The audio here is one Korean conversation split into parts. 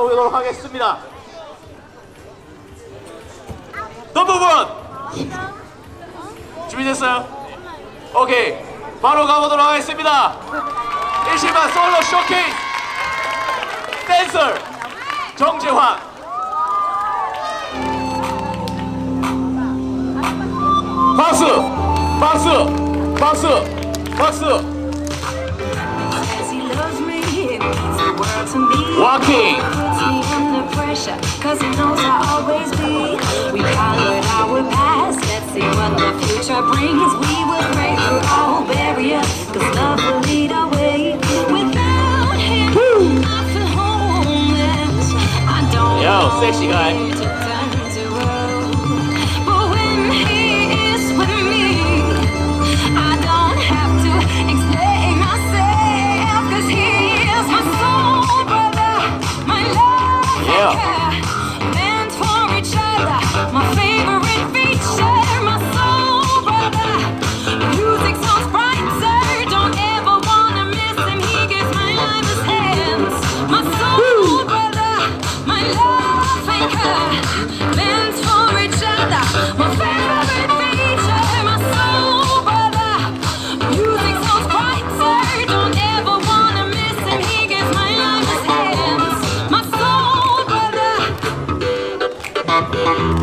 보도록 하겠습니다. 넘버원! 준비됐어요? 오케이. 바로 가보도록 하겠습니다. 1시간 솔로 쇼케이스. 댄서 정재환. 박수! 박수! 박수! 박수 it. Walking. Under pressure, cause he knows I'll always be. We followed our past, let's see what the future brings. We will break through all barriers, cause love will lead our way. Without him, I feel homeless. I don't Yo, sexy guy.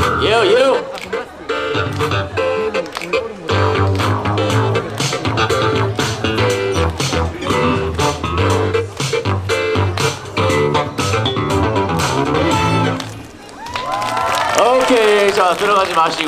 You, you. 오케이, 자 들어가지 마시고.